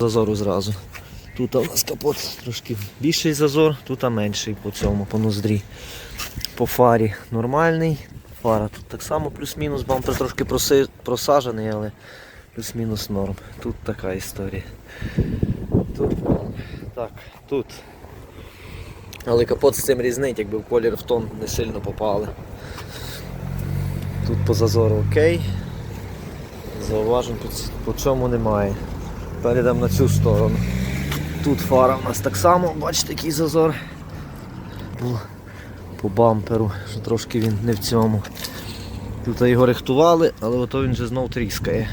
Зазору зразу. Тут у нас капот трошки більший зазор, тут менший по цьому, по ноздрі. По фарі нормальний. Фара тут так само плюс-мінус, бампер трошки просажений, але плюс-мінус норм. Тут така історія. Тут, так, тут. Але капот з цим різнить, якби в колір в тон не сильно попали. Тут по зазору окей. Зауважень по чому немає. Перейдемо на цю сторону. Тут фара у нас так само, бачите, який зазор. По, по бамперу, що трошки він не в цьому. Тут його рихтували, але ото він вже знов тріскає.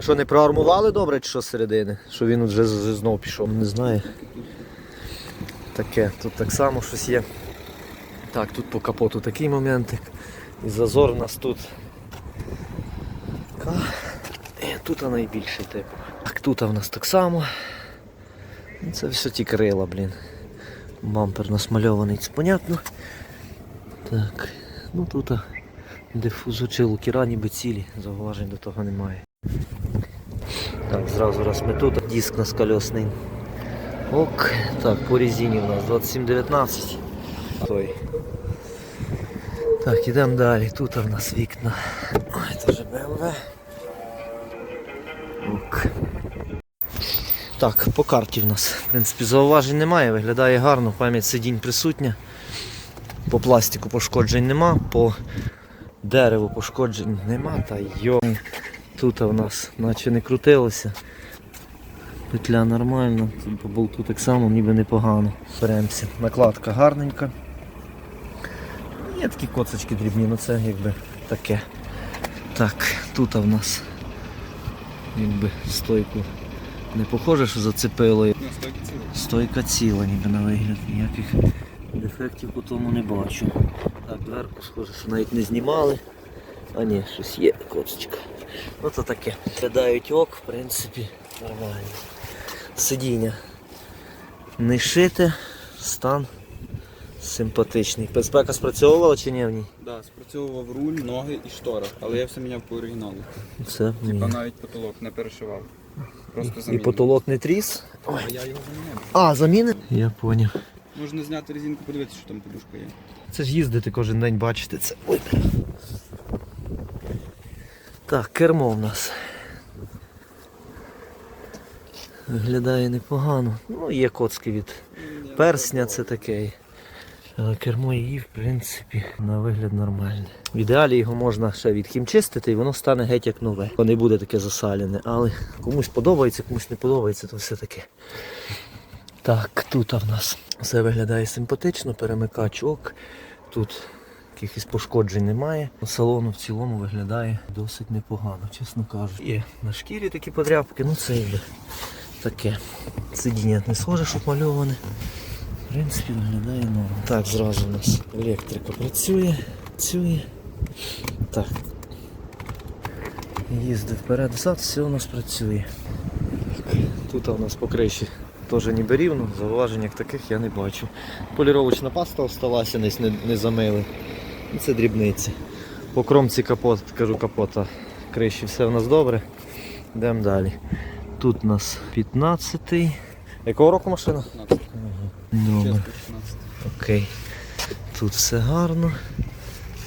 Що не проармували добре чи що з середини? Що він вже знов пішов, не знаю. Таке, тут так само щось є. Так, тут по капоту такий моментик. І зазор у нас тут. Тут найбільший тип. Так, тут у нас так само. Це все ті крила, блін. Бампер насмальований, це понятно. Так, ну тут дифузу чи лукера ніби цілі, зауважень до того немає. Так, зразу раз ми тут, диск нас колесний. Ок, так, по резині у нас 2719. Той. Так, ідемо далі. Тут у нас вікна. Ой, це вже BMW. Ок. Так, по карті в нас, в принципі, зауважень немає, виглядає гарно, пам'ять сидінь присутня. По пластику пошкоджень нема, по дереву пошкоджень нема, та йо. Тут у нас наче не крутилося. Петля нормальна, по болту так само, ніби непогано. Беремося. Накладка гарненька. Є такі коцочки дрібні, ну це якби таке. Так, тут в нас якби стойку не похоже, що зацепило. Стойка ціла, ніби на вигляд, ніяких дефектів по тому не бачу. Так, дверку схоже, що навіть не знімали. А ні, щось є, коцочка. Ну то таке.Глядають ок, в принципі, нормально. Сидіння не шите, стан симпатичний. Безпека спрацьовувала чи ні в ній? Да, спрацьовував руль, ноги і штора, але я все міняв по оригіналу. Все. Типа ні. навіть потолок не перешивав. Просто І замінив. потолок не тріс. А я його заміняв. А, заміни? Я поняв. Можна зняти резинку, подивитися, що там подушка є. Це ж їздити кожен день, бачите це. Ой. Так, кермо в нас. Виглядає непогано. Ну, є коцки від персня, це таке. Але кермо її, в принципі, на вигляд нормальне. В ідеалі його можна ще відхімчистити і воно стане геть як нове. Не буде таке засалене, але комусь подобається, комусь не подобається, то все таке. Так, тут в нас все виглядає симпатично, перемикач ок. Тут якихось пошкоджень немає. Салону в цілому виглядає досить непогано, чесно кажучи. Є на шкірі такі подряпки, ну це якби таке. Сидіння не схоже, що мальоване. В принципі, виглядає норм. Так, зразу у нас електрика працює, працює. Так. Їздив вперед-взад, все у нас працює. Тут у нас по криші теж ніби рівно, зауважень як таких я не бачу. Поліровочна паста осталася, не, не замили. Ну, Це дрібниці. По кромці капот, кажу капота, криші все в нас добре. Йдемо далі. Тут у нас 15-й. Якого року машина? 15. Добре. Окей. Тут все гарно.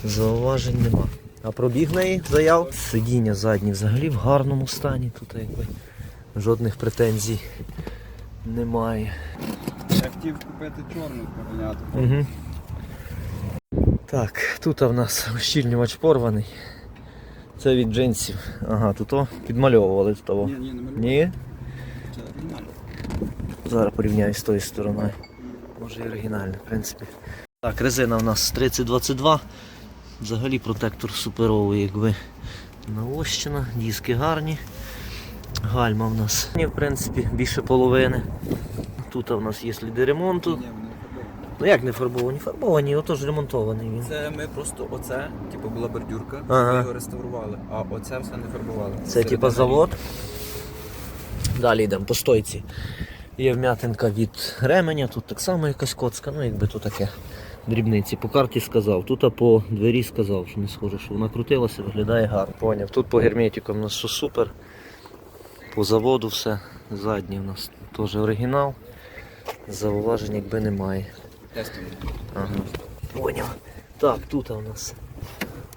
Зауважень нема. А пробіг неї заяв. Сидіння задні взагалі в гарному стані. Тут якби жодних претензій немає. Я хотів купити чорну. Угу. Так, тут в нас ощільнювач порваний. Це від джинсів. Ага, тут о, підмальовували тут того. Ні, ні, не. Ні? Це. Зараз порівняю з тою стороною. Може і оригінальний, в принципі. Так, резина у нас 3022. Взагалі протектор суперовий, якби наощена, диски гарні. Гальма в нас, в принципі, більше половини. Тут у нас є сліди ремонту. Ну як не фарбовані? Фарбовані, отож ремонтований він. Це ми просто оце, типу була бордюрка, Ага. ми його реставрували, а оце все не фарбували. Це Середина типа завод. Далі йдемо по стойці. Є вм'ятинка від ременя, тут так само якась коцка, ну якби то таке. Дрібниці. По карті сказав, тут а по двері сказав, що не схоже, що вона крутилася, виглядає гарно. Поняв. Тут по герметикам у нас все супер. По заводу все. Задній у нас теж оригінал. Зауважень якби немає. Ага. Поняв. Так, тут у нас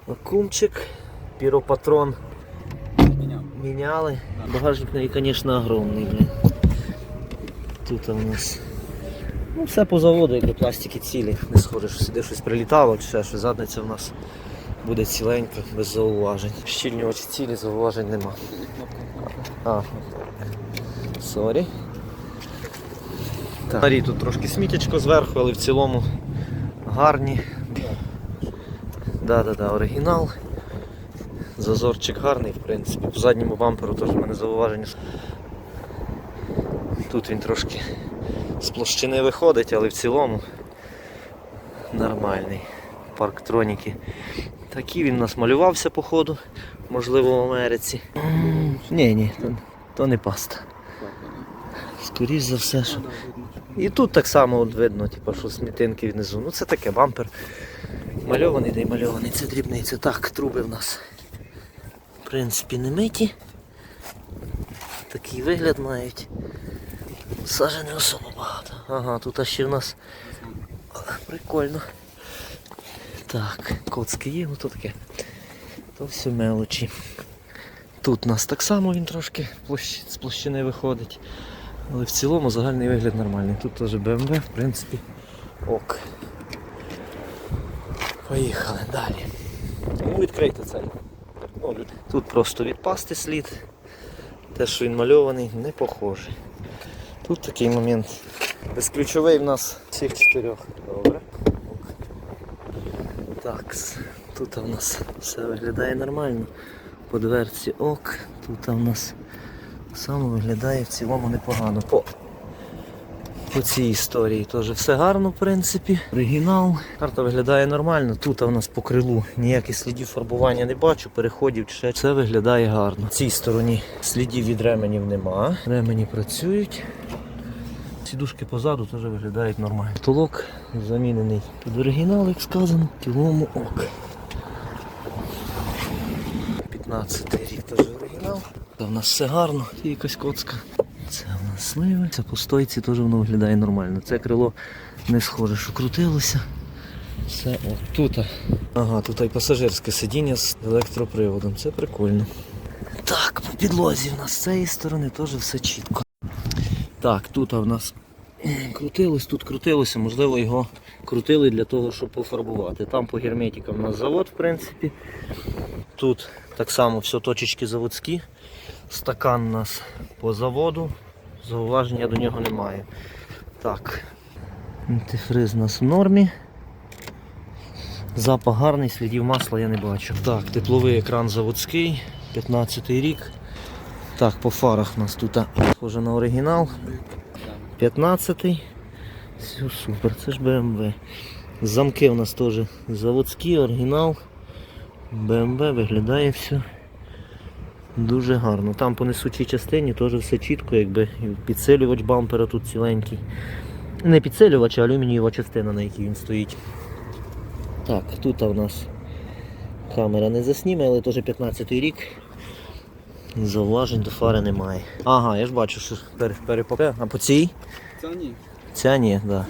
вакуумчик, піропатрон міняли. Багажник, звісно, огромний. Тут у нас. Ну, все по заводу, якби пластики цілі. Не схоже, що сюди щось прилітало, чи ще щось. Задниця в нас буде ціленька, без зауважень. Щільнювачі цілі, зауважень нема. А. Сорі. Старі тут трошки смітячко зверху, але в цілому гарні. Да-да-да, оригінал. Зазорчик гарний, в принципі. По задньому бамперу теж в мене зауваження. Тут він трошки з площини виходить, але в цілому нормальний. Парктроніки. Такий він у нас малювався по ходу, можливо в Америці. Ні, ні, то, то не паста. Скоріш за все, що. І тут так само от видно, типу, що смітинки внизу. Ну це таке бампер. Мальований да й мальований, це дрібниця. Так, труби в нас. В принципі, не миті. Такий вигляд мають. Сажа не особо багато. Ага, тут ще в нас прикольно. Так, коцки є, ну то таке. То все мелочі. Тут у нас так само він трошки з площини виходить. Але в цілому загальний вигляд нормальний. Тут теж BMW, в принципі, ок. Поїхали далі. Ну, відкрийте цей. Тут просто відпасти слід. Те, що він мальований, не похожий. Тут такий момент. Безключовий в нас всіх чотирьох. Добре. Так, тут у нас все виглядає нормально. По дверці ок. Тут у нас саме виглядає в цілому непогано. По, по цій історії теж все гарно, в принципі. Оригінал. Карта виглядає нормально. Тут у нас по крилу ніяких слідів фарбування не бачу, переходів ще. Все виглядає гарно. В цій стороні слідів від ременів нема. Ремені працюють. Сідушки позаду теж виглядають нормально. Толок замінений під оригінал, як сказано. В цілому ок. 15 рік теж оригінал. Це в нас все гарно, є якась коцка. Це сливи. Це по стойці теж воно виглядає нормально. Це крило не схоже, що крутилося. Все о, тут. Ага, тут і пасажирське сидіння з електроприводом. Це прикольно. Так, по підлозі в нас з цієї сторони теж все чітко. Так, тут в нас крутилось, тут крутилося, можливо, його крутили для того, щоб пофарбувати. Там по герметикам у нас завод, в принципі. Тут так само все точечки заводські. Стакан у нас по заводу. Зауваження до нього немає. Так. Антифриз у нас в нормі. Запах гарний, слідів масла я не бачу. Так, тепловий екран заводський, 15 рік. Так, по фарах у нас тут схоже на оригінал. 15-й. Все супер, це ж BMW. Замки у нас теж заводські, оригінал. BMW виглядає все дуже гарно. Там по несучій частині теж все чітко, якби підсилювач бампера тут ціленький. Не підсилювач, а алюмінієва частина, на якій він стоїть. Так, тут у нас камера не засніме, але теж 15 рік. Зауважень до фари немає. Ага, я ж бачу, що пер- перепаде. А по цій? Це ні. Ця ні, так. Да.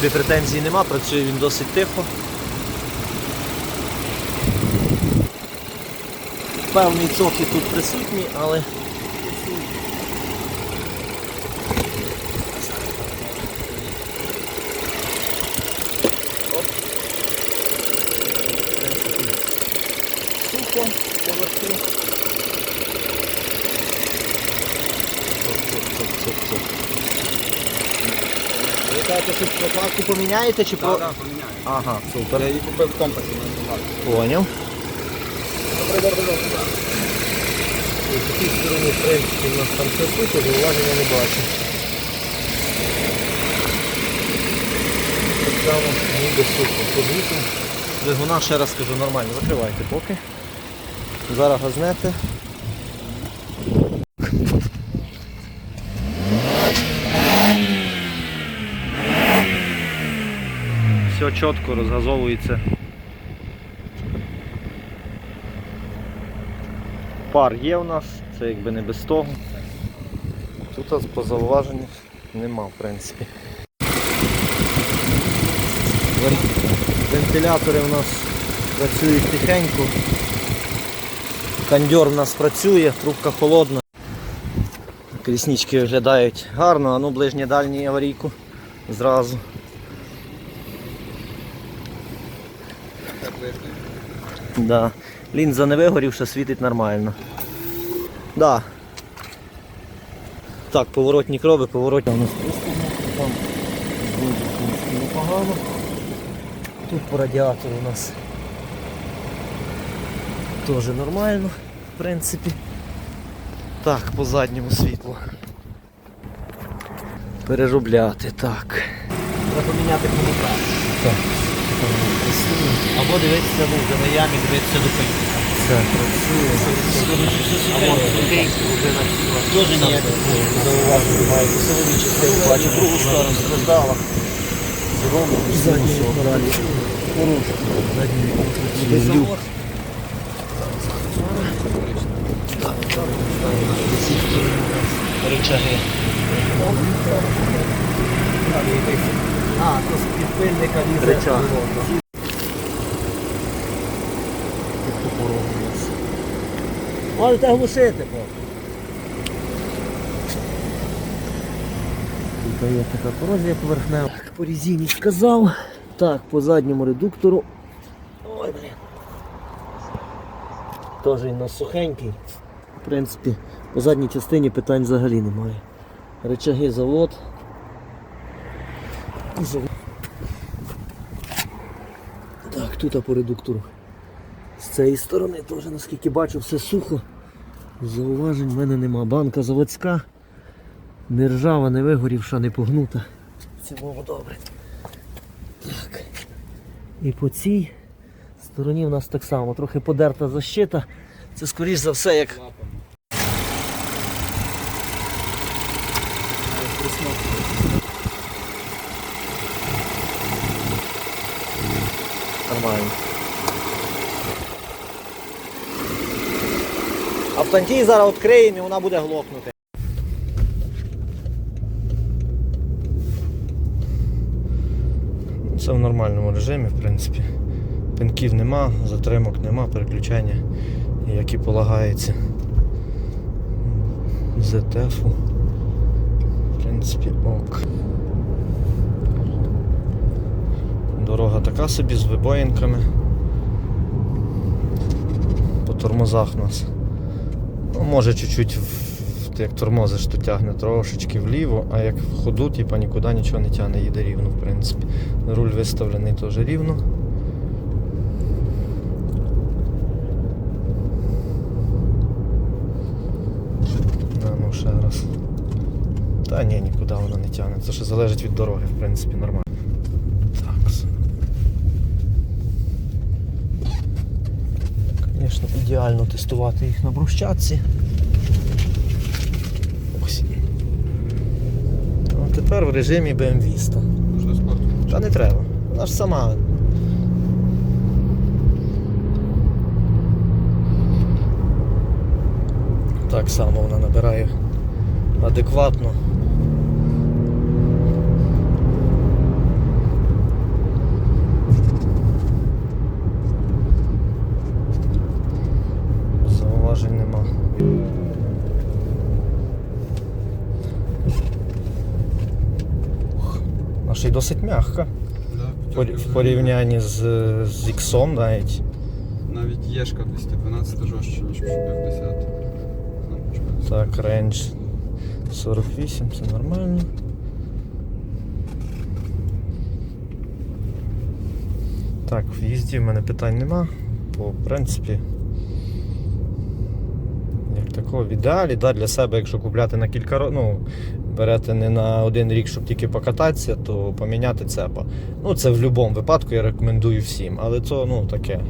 Принципі претензій нема, працює він досить тихо. Певний цокіт тут присутні, але що поміняєте чи про. Так, так, поміняю. Ага, супер. Я її купив в компасі на багато. Поняв. По тій стороні, в принципі, у нас там все сухо, зауваження не бачу. Так само ніби сухо. По звуку двигуна, ще раз скажу, нормально. Закривайте поки. Зараз газнете. Все чітко розгазовується. Пар є у нас, це якби не без того. Тут по зауваженню нема, в принципі. Вентилятори у нас працюють тихенько. Кондьор у нас працює, трубка холодна. Коліснички виглядають гарно, а ну ближнє дальній аварійку зразу. Так лишнє. Да. Лінза не вигорівша, світить нормально. Да. Так, поворотні крови, поворотні у нас там непогано. Тут по радіатору у нас теж нормально, в принципі. Так, по задньому світлу. Переробляти, так. Треба поміняти комутацію. Так. Або дивитися ну, вже на ямі, дивитися до пенька. Це працює. Або вже на. Теж ніяких Зауважень немає. Посилові частини бачу, другу сторону страждала. Задній моралі. Задній люк. речаги. А, то з підпильника лізе. Речах. Можете глушити, бо. Тут є така корозія поверхнева. Так, по резині сказав. Так, по задньому редуктору. Ой, блін. Теж він у нас сухенький. В принципі, по задній частині питань взагалі немає. Рычаги завод. Так, тут по редуктору. З цієї сторони теж, наскільки бачу, все сухо. Зауважень в мене нема. Банка заводська. Не ржава, не вигорівша, не погнута. В цілому добре. Так. І по цій стороні в нас так само трохи подерта защита. Це скоріш за все як. Нормально. Автантій зараз відкриємо і вона буде глохнути. Це в нормальному режимі, в принципі. Пинків нема, затримок нема, переключання, як і полагається. ЗТФу. В принципі, ок. Дорога така собі з вибоїнками. По тормозах нас. Ну, може чуть-чуть як тормозиш, то тягне трошечки вліво, а як в ходу, типа нікуди нічого не тягне, їде рівно, в принципі. Руль виставлений теж рівно. Ну. Та ні, нікуди вона не тягне. Це ще залежить від дороги, в принципі, нормально. Так. Звісно, ідеально тестувати їх на брусчатці. Ось. А тепер в режимі BMW 100. Що спорту? Та не треба. Вона ж сама. Так само вона набирає адекватно. А досить м'яка. Да, В порівнянні з, з іксом навіть. Навіть Єшка 212 жорстче, ніж F10. Ну, чогось. Так, рейндж 48, це нормально. Так, в їзді в мене питань нема. Бо, в принципі, як такого в ідеалі, да, для себе, якщо купляти на кілька років, ну, берете не на один рік, щоб тільки покататися, то поміняти цепа. Ну, це в будь-якому випадку я рекомендую всім, але це ну, таке.